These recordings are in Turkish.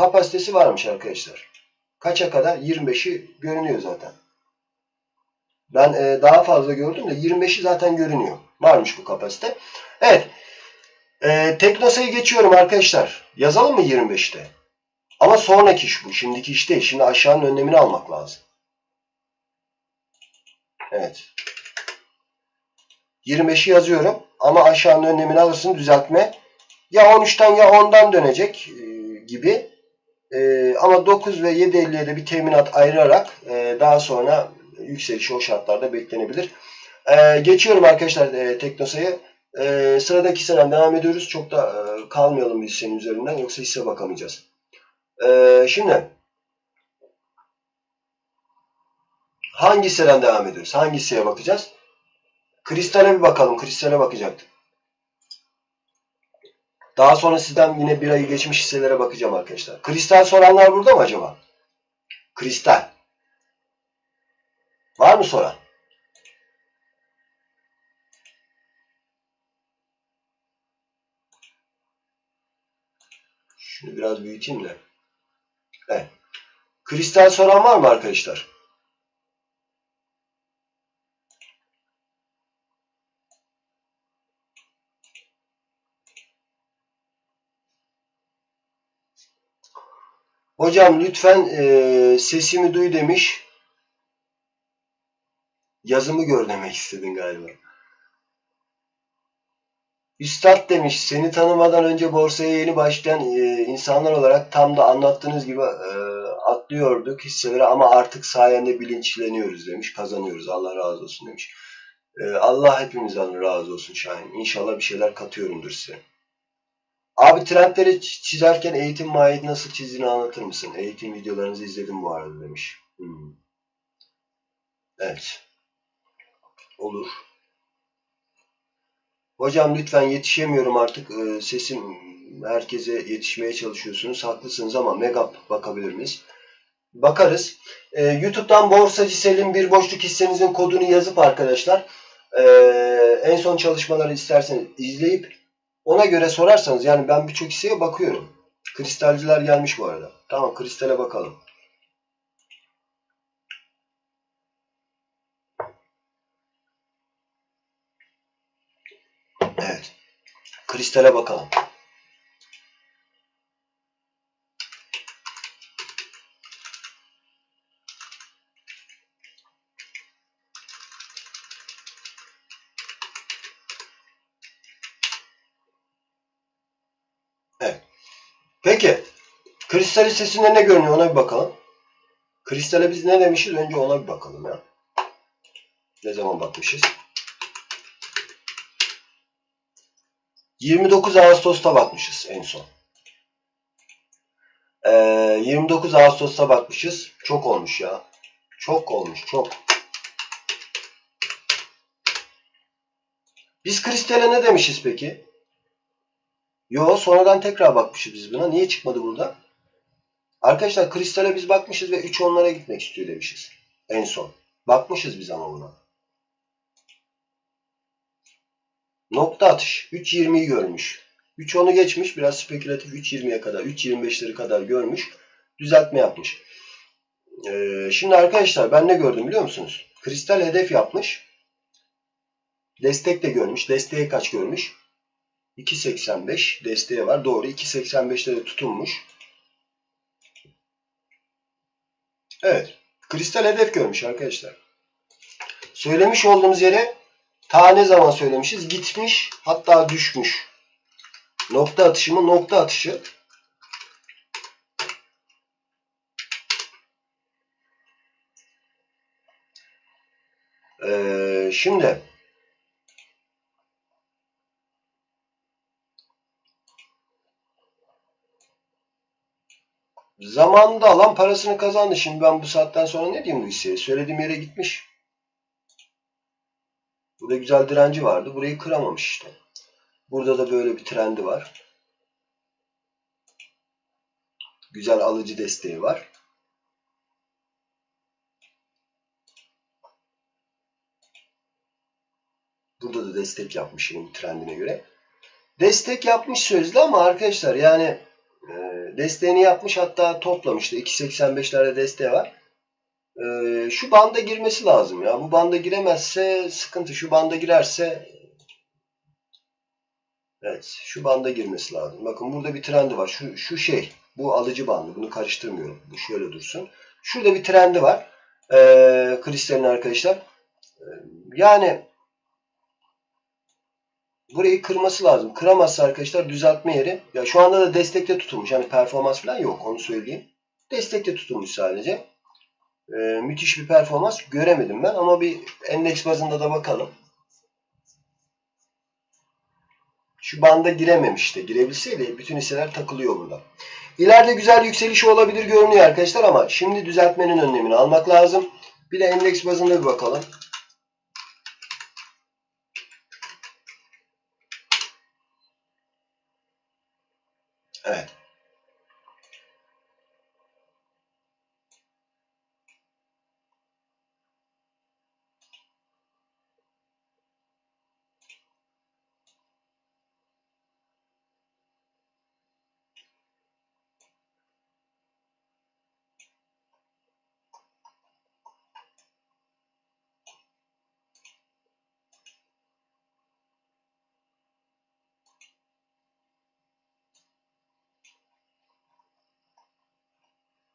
kapasitesi varmış arkadaşlar. Kaça kadar? 25'i görünüyor zaten. Ben e, daha fazla gördüm de 25'i zaten görünüyor. Varmış bu kapasite. Evet. E, Teknosa'yı geçiyorum arkadaşlar. Yazalım mı 25'te? Ama sonraki iş bu. Şimdiki iş değil. Şimdi aşağının önlemini almak lazım. Evet. 25'i yazıyorum. Ama aşağının önlemini alırsın düzeltme. Ya 13'ten ya 10'dan dönecek e, gibi. E, ama 9 ve 7.50'ye de bir teminat ayırarak e, daha sonra yükselişi o şartlarda beklenebilir. E, geçiyorum arkadaşlar e, Teknosa'yı. E, sıradaki sıradan devam ediyoruz. Çok da e, kalmayalım biz senin üzerinden yoksa hisse bakamayacağız. E, şimdi hangi hisseden devam ediyoruz? Hangi hisseye bakacağız? Kristale bir bakalım. Kristale bakacaktık. Daha sonra sizden yine bir ayı geçmiş hisselere bakacağım arkadaşlar. Kristal soranlar burada mı acaba? Kristal. Var mı soran? Şunu biraz büyüteyim de. Evet. Kristal soran var mı arkadaşlar? Hocam lütfen e, sesimi duy demiş. Yazımı gör demek istedin galiba. Üstad demiş, seni tanımadan önce borsaya yeni başlayan e, insanlar olarak tam da anlattığınız gibi e, atlıyorduk hisseleri ama artık sayende bilinçleniyoruz demiş, kazanıyoruz. Allah razı olsun demiş. E, Allah hepimizden razı olsun Şahin. İnşallah bir şeyler katıyorumdur size. Abi trendleri çizerken eğitim mahiyeti nasıl çizdiğini anlatır mısın? Eğitim videolarınızı izledim bu arada demiş. Hmm. Evet. Olur. Hocam lütfen yetişemiyorum artık. Ee, sesim herkese yetişmeye çalışıyorsunuz. Haklısınız ama Megap bakabilir miyiz? Bakarız. Ee, YouTube'dan Borsacı Selim bir boşluk hissenizin kodunu yazıp arkadaşlar e, en son çalışmaları isterseniz izleyip ona göre sorarsanız yani ben birçok hisseye bakıyorum. Kristalciler gelmiş bu arada. Tamam kristale bakalım. Evet. Kristale bakalım. Evet. Peki. Kristal hissesinde ne görünüyor ona bir bakalım. Kristale biz ne demişiz? Önce ona bir bakalım ya. Ne zaman bakmışız? 29 Ağustos'ta bakmışız en son. Ee, 29 Ağustos'ta bakmışız. Çok olmuş ya. Çok olmuş. Çok. Biz kristale ne demişiz peki? Yo sonradan tekrar bakmışız biz buna. Niye çıkmadı burada? Arkadaşlar kristale biz bakmışız ve 3 onlara gitmek istiyor demişiz. En son. Bakmışız biz ama buna. Nokta atış. 3.20'yi görmüş. 3.10'u geçmiş. Biraz spekülatif 3.20'ye kadar, 3.25'leri kadar görmüş. Düzeltme yapmış. Ee, şimdi arkadaşlar ben ne gördüm biliyor musunuz? Kristal hedef yapmış. Destek de görmüş. Desteği kaç görmüş? 2.85 desteği var. Doğru. 2.85'te de tutunmuş. Evet. Kristal hedef görmüş arkadaşlar. Söylemiş olduğumuz yere ta ne zaman söylemişiz? Gitmiş hatta düşmüş. Nokta atışı mı? Nokta atışı. Ee, şimdi zamanında alan parasını kazandı. Şimdi ben bu saatten sonra ne diyeyim bu hisseye? Söylediğim yere gitmiş. Burada güzel direnci vardı. Burayı kıramamış işte. Burada da böyle bir trendi var. Güzel alıcı desteği var. Burada da destek yapmış yine trendine göre. Destek yapmış sözlü ama arkadaşlar yani E, desteğini yapmış hatta toplamıştı. 2.85'lerde desteği var. E, şu banda girmesi lazım ya. Bu banda giremezse sıkıntı. Şu banda girerse Evet, şu banda girmesi lazım. Bakın burada bir trendi var. Şu, şu şey, bu alıcı bandı. Bunu karıştırmıyorum. Bu şöyle dursun. Şurada bir trendi var. Ee, arkadaşlar. Ee, yani burayı kırması lazım. Kıramazsa arkadaşlar düzeltme yeri. Ya şu anda da destekte tutulmuş. Yani performans falan yok. Onu söyleyeyim. Destekte tutulmuş sadece. Ee, müthiş bir performans göremedim ben. Ama bir endeks bazında da bakalım. Şu banda girememişti. Girebilseydi bütün hisseler takılıyor burada. İleride güzel yükseliş olabilir görünüyor arkadaşlar ama şimdi düzeltmenin önlemini almak lazım. Bir de endeks bazında bir bakalım.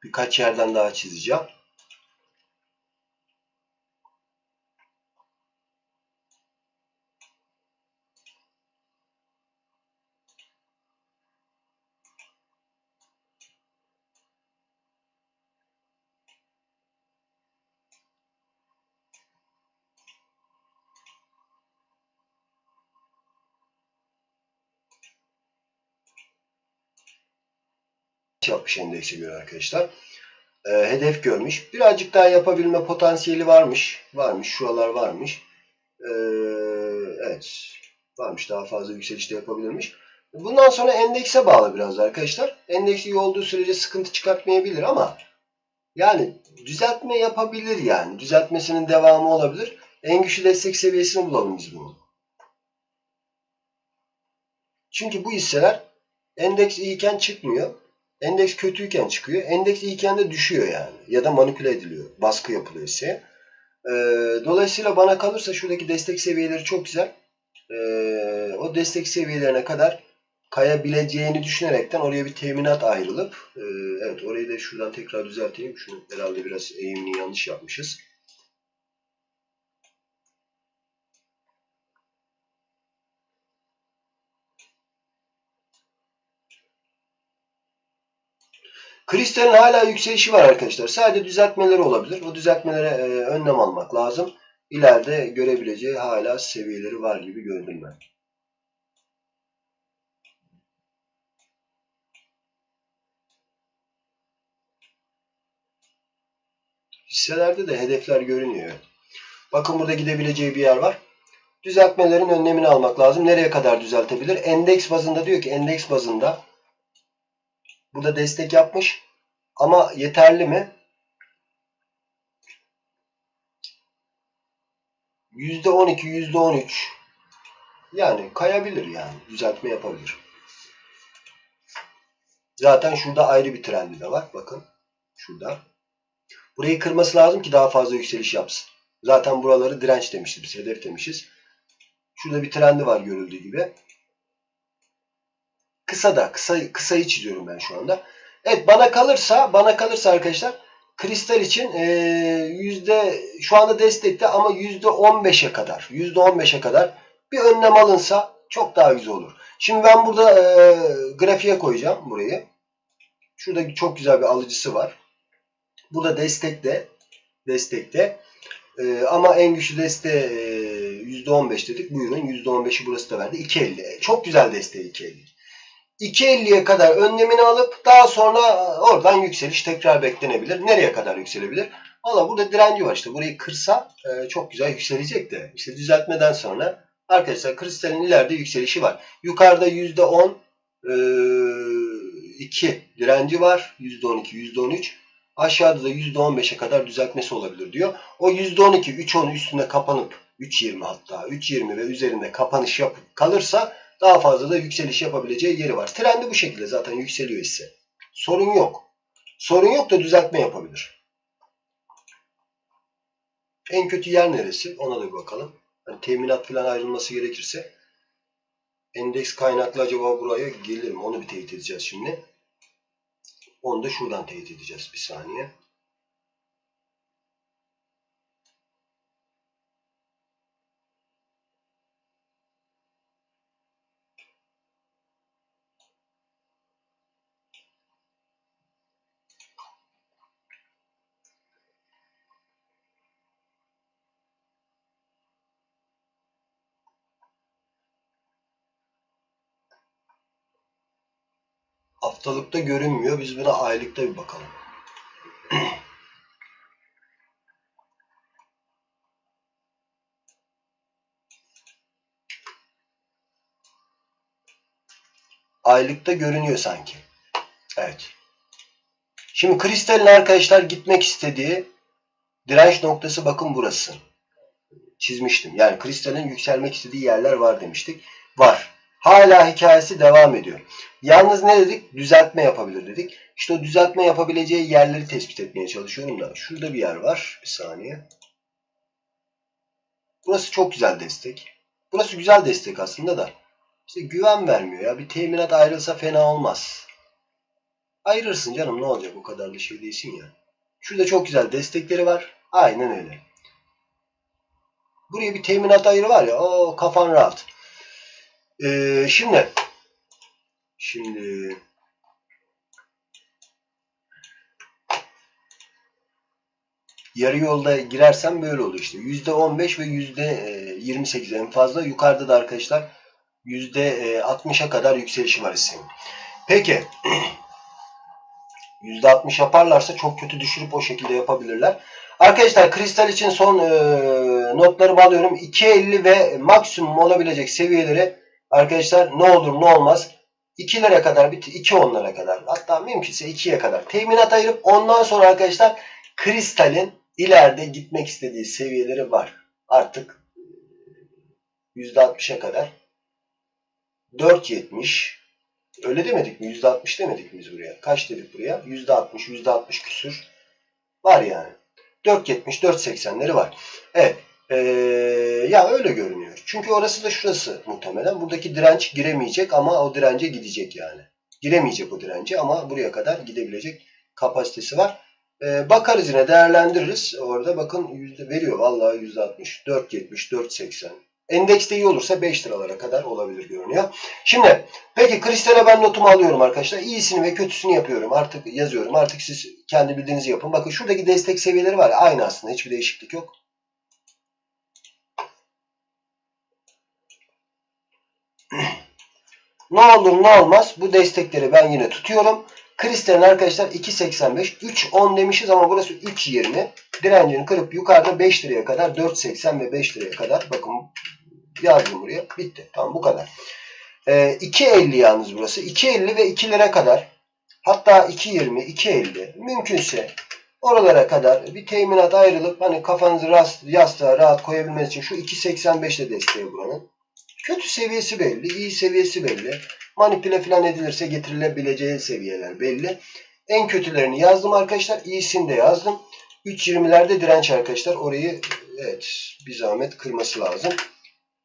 Birkaç yerden daha çizeceğim. Yapmış endekse göre arkadaşlar. E, hedef görmüş. Birazcık daha yapabilme potansiyeli varmış. Varmış. Şuralar varmış. E, evet. Varmış. Daha fazla yükselişte yapabilirmiş. Bundan sonra endekse bağlı biraz arkadaşlar. Endeks iyi olduğu sürece sıkıntı çıkartmayabilir ama yani düzeltme yapabilir yani. Düzeltmesinin devamı olabilir. En güçlü destek seviyesini bulalım biz bunu. Çünkü bu hisseler endeks iyiyken çıkmıyor. Endeks kötüyken çıkıyor. Endeks iyiyken de düşüyor yani. Ya da manipüle ediliyor. Baskı yapılıyor ise. Ee, dolayısıyla bana kalırsa şuradaki destek seviyeleri çok güzel. Ee, o destek seviyelerine kadar kayabileceğini düşünerekten oraya bir teminat ayrılıp e, evet orayı da şuradan tekrar düzelteyim. Şunu herhalde biraz eğimini yanlış yapmışız. Kristalin hala yükselişi var arkadaşlar. Sadece düzeltmeleri olabilir. O düzeltmelere e, önlem almak lazım. İleride görebileceği hala seviyeleri var gibi gördüm ben. Hisselerde de hedefler görünüyor. Bakın burada gidebileceği bir yer var. Düzeltmelerin önlemini almak lazım. Nereye kadar düzeltebilir? Endeks bazında diyor ki endeks bazında burada destek yapmış. Ama yeterli mi? %12, %13 yani kayabilir yani. Düzeltme yapabilir. Zaten şurada ayrı bir trendi de var. Bakın. Şurada. Burayı kırması lazım ki daha fazla yükseliş yapsın. Zaten buraları direnç demişiz. Hedef demişiz. Şurada bir trendi var görüldüğü gibi. Kısa da. Kısa, kısayı çiziyorum ben şu anda. Evet bana kalırsa bana kalırsa arkadaşlar kristal için yüzde şu anda destekte ama yüzde 15'e kadar yüzde 15'e kadar bir önlem alınsa çok daha güzel olur. Şimdi ben burada e, grafiğe koyacağım burayı. Şurada çok güzel bir alıcısı var. Burada destekte destekte e, ama en güçlü deste e, %15 dedik. Buyurun %15'i burası da verdi. 2.50. Çok güzel desteği 2.50. 2.50'ye kadar önlemini alıp daha sonra oradan yükseliş tekrar beklenebilir. Nereye kadar yükselebilir? Valla burada direnci var işte. Burayı kırsa e, çok güzel yükselecek de. İşte düzeltmeden sonra arkadaşlar kristalin ileride yükselişi var. Yukarıda %10 e, 2 direnci var. %12, %13. Aşağıda da %15'e kadar düzeltmesi olabilir diyor. O %12, 3.10 üstünde kapanıp 3.20 hatta 3.20 ve üzerinde kapanış yapıp kalırsa daha fazla da yükseliş yapabileceği yeri var. Trendi bu şekilde zaten yükseliyor hisse. Sorun yok. Sorun yok da düzeltme yapabilir. En kötü yer neresi? Ona da bir bakalım. Hani teminat falan ayrılması gerekirse endeks kaynaklı acaba buraya gelir mi? Onu bir teyit edeceğiz şimdi. Onu da şuradan teyit edeceğiz. Bir saniye. Haftalıkta görünmüyor. Biz buna aylıkta bir bakalım. Aylıkta görünüyor sanki. Evet. Şimdi kristalin arkadaşlar gitmek istediği direnç noktası bakın burası. Çizmiştim. Yani kristalin yükselmek istediği yerler var demiştik. Var. Hala hikayesi devam ediyor. Yalnız ne dedik? Düzeltme yapabilir dedik. İşte o düzeltme yapabileceği yerleri tespit etmeye çalışıyorum da. Şurada bir yer var. Bir saniye. Burası çok güzel destek. Burası güzel destek aslında da. İşte güven vermiyor ya. Bir teminat ayrılsa fena olmaz. Ayırırsın canım ne olacak o kadar da şey değilsin ya. Şurada çok güzel destekleri var. Aynen öyle. Buraya bir teminat ayrı var ya. O kafan rahat. Ee, şimdi şimdi yarı yolda girersem böyle oluyor işte. %15 ve %28 en fazla. Yukarıda da arkadaşlar %60'a kadar yükselişi var hissenin. Peki %60 yaparlarsa çok kötü düşürüp o şekilde yapabilirler. Arkadaşlar kristal için son e, notlarımı alıyorum. 2.50 ve maksimum olabilecek seviyeleri arkadaşlar ne olur ne olmaz 2'lere kadar 2.10'lara kadar hatta mümkünse 2'ye kadar teminat ayırıp ondan sonra arkadaşlar kristalin ileride gitmek istediği seviyeleri var. Artık %60'a kadar 4.70 öyle demedik mi? %60 demedik mi biz buraya? Kaç dedik buraya? %60, %60 küsür var yani. 4.70, 4.80'leri var. Evet. Ee, ya öyle görünüyor. Çünkü orası da şurası muhtemelen. Buradaki direnç giremeyecek ama o dirence gidecek yani. Giremeyecek o dirence ama buraya kadar gidebilecek kapasitesi var. Ee, bakarız yine değerlendiririz. Orada bakın yüzde veriyor. Vallahi %60, 4.70, 4.80. Endekste iyi olursa 5 liralara kadar olabilir görünüyor. Şimdi peki kristale ben notumu alıyorum arkadaşlar. İyisini ve kötüsünü yapıyorum. Artık yazıyorum. Artık siz kendi bildiğinizi yapın. Bakın şuradaki destek seviyeleri var. Aynı aslında. Hiçbir değişiklik yok. Ne olur ne olmaz bu destekleri ben yine tutuyorum. Kristalin arkadaşlar 2.85 3.10 demişiz ama burası 3.20 direncini kırıp yukarıda 5 liraya kadar 4.80 ve 5 liraya kadar bakın yazdım buraya bitti tamam bu kadar. Ee, 2.50 yalnız burası 2.50 ve 2 lira kadar hatta 2.20 2.50 mümkünse oralara kadar bir teminat ayrılıp hani kafanızı rast, yastığa rahat koyabilmeniz için şu 2.85 de desteği buranın. Kötü seviyesi belli, iyi seviyesi belli. Manipüle falan edilirse getirilebileceği seviyeler belli. En kötülerini yazdım arkadaşlar. İyisini de yazdım. 3.20'lerde direnç arkadaşlar. Orayı evet bir zahmet kırması lazım.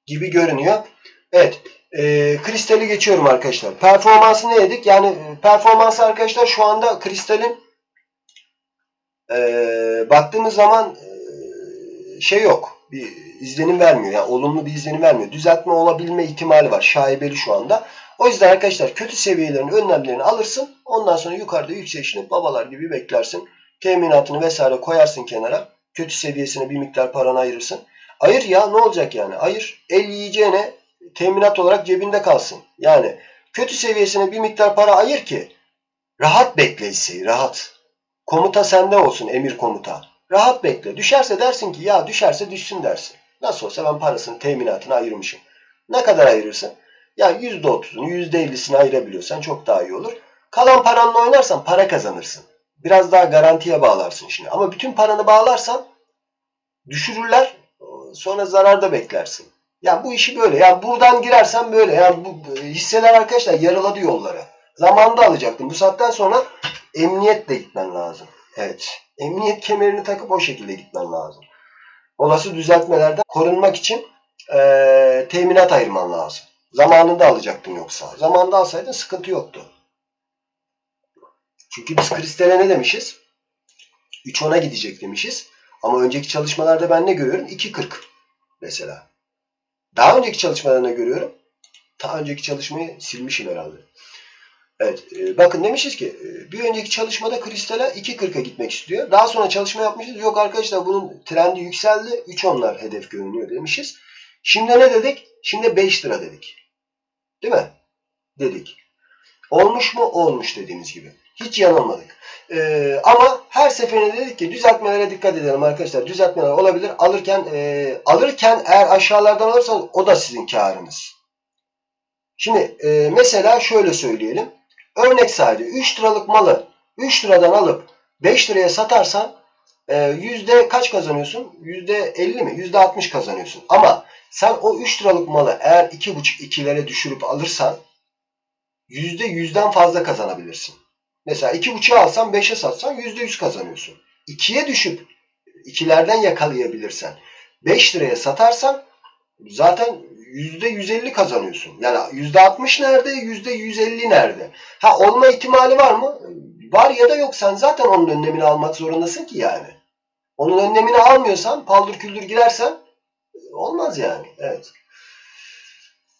Gibi görünüyor. Evet. E, kristali geçiyorum arkadaşlar. Performansı ne dedik? Yani e, performansı arkadaşlar şu anda kristalin e, baktığımız zaman e, şey yok. Bir izlenim vermiyor. Yani olumlu bir izlenim vermiyor. Düzeltme olabilme ihtimali var. Şaibeli şu anda. O yüzden arkadaşlar kötü seviyelerin önlemlerini alırsın. Ondan sonra yukarıda yükselişini babalar gibi beklersin. Teminatını vesaire koyarsın kenara. Kötü seviyesine bir miktar paranı ayırırsın. Ayır ya ne olacak yani? Ayır. El yiyeceğine teminat olarak cebinde kalsın. Yani kötü seviyesine bir miktar para ayır ki rahat bekle hisseyi. Rahat. Komuta sende olsun emir komuta. Rahat bekle. Düşerse dersin ki ya düşerse düşsün dersin. Nasıl olsa ben parasını teminatını ayırmışım. Ne kadar ayırırsın? Ya %30'unu %50'sini ayırabiliyorsan çok daha iyi olur. Kalan paranla oynarsan para kazanırsın. Biraz daha garantiye bağlarsın şimdi. Ama bütün paranı bağlarsan düşürürler sonra zararda beklersin. Yani bu işi böyle. Yani buradan girersen böyle. Yani bu hisseler arkadaşlar yarıladı yolları. Zamanında alacaktım. Bu saatten sonra emniyetle gitmen lazım. Evet. Emniyet kemerini takıp o şekilde gitmen lazım. Olası düzeltmelerden korunmak için e, teminat ayırman lazım. Zamanında alacaktın yoksa. Zamanında alsaydın sıkıntı yoktu. Çünkü biz kristale ne demişiz? 3.10'a gidecek demişiz. Ama önceki çalışmalarda ben ne görüyorum? 2.40 mesela. Daha önceki çalışmalarda ne görüyorum? Daha önceki çalışmayı silmişim herhalde. Evet. E, bakın demişiz ki e, bir önceki çalışmada kristale 2.40'a gitmek istiyor. Daha sonra çalışma yapmışız. Yok arkadaşlar bunun trendi yükseldi. 3.10'lar hedef görünüyor demişiz. Şimdi ne dedik? Şimdi 5 lira dedik. Değil mi? Dedik. Olmuş mu? Olmuş dediğimiz gibi. Hiç yanılmadık. Ee, ama her seferinde dedik ki düzeltmelere dikkat edelim arkadaşlar. Düzeltmeler olabilir. Alırken e, alırken eğer aşağılardan alırsanız o da sizin karınız. Şimdi e, mesela şöyle söyleyelim. Örnek sadece 3 liralık malı 3 liradan alıp 5 liraya satarsan e, yüzde kaç kazanıyorsun? Yüzde 50 mi? Yüzde 60 kazanıyorsun. Ama sen o 3 liralık malı eğer 2,5-2'lere düşürüp alırsan yüzde yüzden fazla kazanabilirsin. Mesela 2,5'a alsan 5'e satsan yüzde yüz kazanıyorsun. 2'ye düşüp ikilerden yakalayabilirsen 5 liraya satarsan zaten 150 kazanıyorsun. Yani yüzde 60 nerede? Yüzde 150 nerede? Ha olma ihtimali var mı? Var ya da yok. Sen zaten onun önlemini almak zorundasın ki yani. Onun önlemini almıyorsan, paldır küldür girersen olmaz yani. Evet.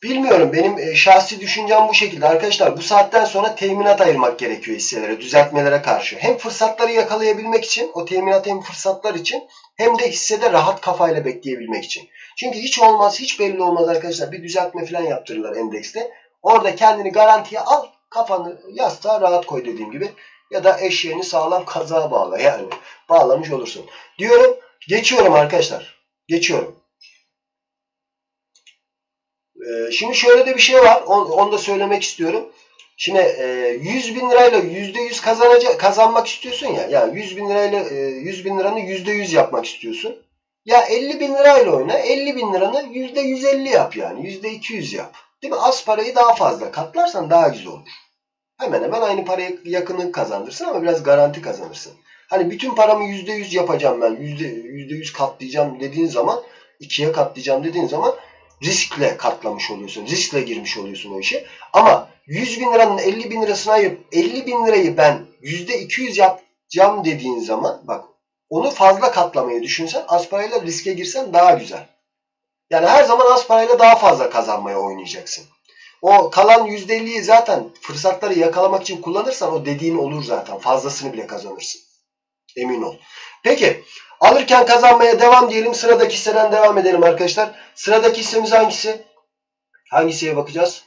Bilmiyorum. Benim e, şahsi düşüncem bu şekilde. Arkadaşlar bu saatten sonra teminat ayırmak gerekiyor hisselere, düzeltmelere karşı. Hem fırsatları yakalayabilmek için, o teminat hem fırsatlar için hem de hissede rahat kafayla bekleyebilmek için. Çünkü hiç olmaz, hiç belli olmaz arkadaşlar. Bir düzeltme falan yaptırırlar endekste. Orada kendini garantiye al, kafanı yastığa rahat koy dediğim gibi. Ya da eşeğini sağlam kazığa bağla yani. Bağlamış olursun. Diyorum, geçiyorum arkadaşlar. Geçiyorum. Ee, şimdi şöyle de bir şey var. Onu, da söylemek istiyorum. Şimdi e, 100 bin lirayla %100 kazanacak, kazanmak istiyorsun ya. Yani 100 bin lirayla e, 100 bin liranı %100 yapmak istiyorsun. Ya 50 bin lirayla oyna. 50 bin liranı %150 yap yani. %200 yap. Değil mi? Az parayı daha fazla katlarsan daha güzel olur. Hemen hemen aynı paraya yakını kazandırsın ama biraz garanti kazanırsın. Hani bütün paramı %100 yapacağım ben. %100 katlayacağım dediğin zaman ikiye katlayacağım dediğin zaman riskle katlamış oluyorsun. Riskle girmiş oluyorsun o işe. Ama 100 bin liranın 50 bin lirasına ayıp 50 bin lirayı ben %200 yapacağım dediğin zaman bak onu fazla katlamayı düşünsen az parayla riske girsen daha güzel. Yani her zaman az parayla daha fazla kazanmaya oynayacaksın. O kalan %50'yi zaten fırsatları yakalamak için kullanırsan o dediğin olur zaten. Fazlasını bile kazanırsın. Emin ol. Peki alırken kazanmaya devam diyelim. Sıradaki hisseden devam edelim arkadaşlar. Sıradaki hissemiz hangisi? Hangisiye bakacağız?